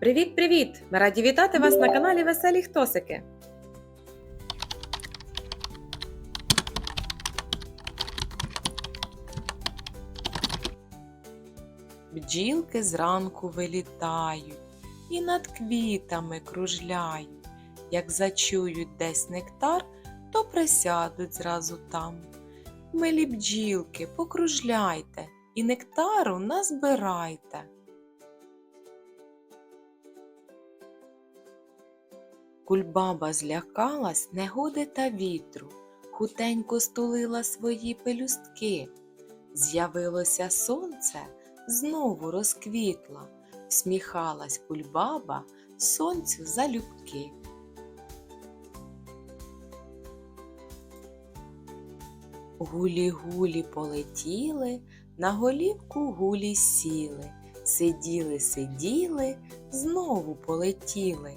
Привіт-привіт! Ми раді вітати вас на каналі Веселі Хтосики. Бджілки зранку вилітають і над квітами кружляють. Як зачують десь нектар, то присядуть зразу там. Милі бджілки, покружляйте і нектару назбирайте. Кульбаба злякалась негоди та вітру, хутенько стулила свої пелюстки. З'явилося сонце, знову розквітла, всміхалась кульбаба сонцю залюбки. Гулі-гулі полетіли, на голівку гулі сіли, сиділи, сиділи, знову полетіли.